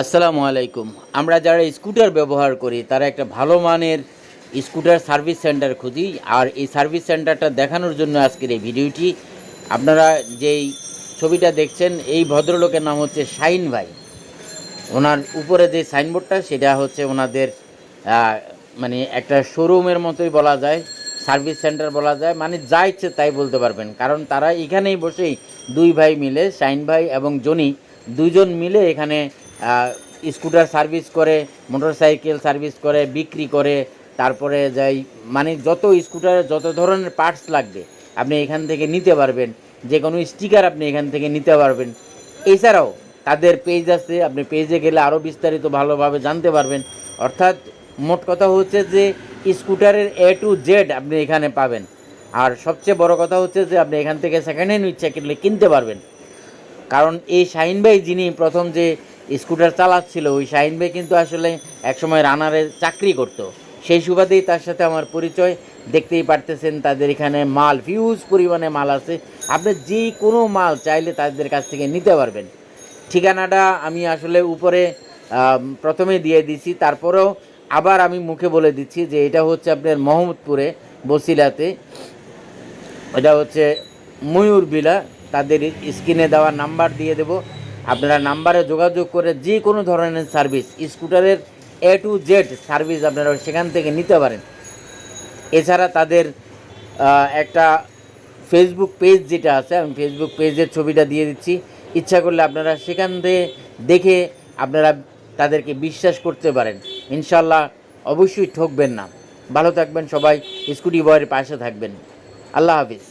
আসসালামু আলাইকুম। আমরা যারা স্কুটার ব্যবহার করি, তারা একটা ভালো মানের স্কুটার সার্ভিস সেন্টার খুঁজি। আর এই সার্ভিস সেন্টারটা দেখানোর জন্য আজকের এই ভিডিওটি। আপনারা যেই ছবিটা দেখছেন, এই ভদ্রলোকের নাম হচ্ছে শাইন ভাই। ওনার উপরে যে সাইনবোর্ডটা, সেটা হচ্ছে ওনাদের মানে একটা শোরুমের মতোই বলা যায়, সার্ভিস সেন্টার বলা যায়। মানে যা ইচ্ছে তাই বলতে পারবেন। কারণ তারা এখানেই বসেই দুই ভাই মিলে, শাইন ভাই এবং জনি, দুজন মিলে এখানে স্কুটার সার্ভিস করে, মোটরসাইকেল সার্ভিস করে, বিক্রি করে, তারপরে যাই মানে যত স্কুটারের যত ধরনের পার্টস লাগবে, আপনি এখান থেকে নিতে পারবেন। যে কোনো স্টিকার আপনি এখান থেকে নিতে পারবেন। এছাড়াও তাদের পেজ আছে, আপনি পেজে গেলে আরও বিস্তারিত ভালোভাবে জানতে পারবেন। অর্থাৎ মোট কথা হচ্ছে যে, স্কুটারের এ টু জেড আপনি এখানে পাবেন। আর সবচেয়ে বড় কথা হচ্ছে যে, আপনি এখান থেকে সেকেন্ড হ্যান্ড ইচ্ছা কিনলে কিনতে পারবেন। কারণ এই শাহিন ভাই যিনি প্রথম যে স্কুটার চালাচ্ছিল, ওই শাহিন ভাই কিন্তু আসলে একসময় রানারে চাকরি করত। সেই সুবাদেই তার সাথে আমার পরিচয়, দেখতেই পারতেছেন তাদের এখানে মাল হিউজ পরিমাণে মাল আছে। আপনি যে কোনো মাল চাইলে তাদের কাছ থেকে নিতে পারবেন। ঠিকানাটা আমি আসলে উপরে প্রথমে দিয়ে দিছি, তারপরেও আবার আমি মুখে বলে দিচ্ছি যে এটা হচ্ছে আপনার মোহাম্মদপুরে বসিলাতে। এটা হচ্ছে ময়ূর বিলা, তাদের স্ক্রিনে দেওয়া নাম্বার দিয়ে দেব। আপনারা নাম্বারে যোগাযোগ করে যে কোনো ধরনের সার্ভিস, স্কুটারের এ টু জেড সার্ভিস আপনারা সেখান থেকে নিতে পারেন। এছাড়া তাদের একটা ফেসবুক পেজ যেটা আছে, আমি ফেসবুক পেজের ছবিটা দিয়ে দিচ্ছি। ইচ্ছা করলে আপনারা সেখান থেকে দেখে আপনারা তাদেরকে বিশ্বাস করতে পারেন। ইনশাল্লাহ অবশ্যই ঠকবেন না। ভালো থাকবেন সবাই, স্কুটি বয়ের পাশে থাকবেন। আল্লাহ হাফিজ।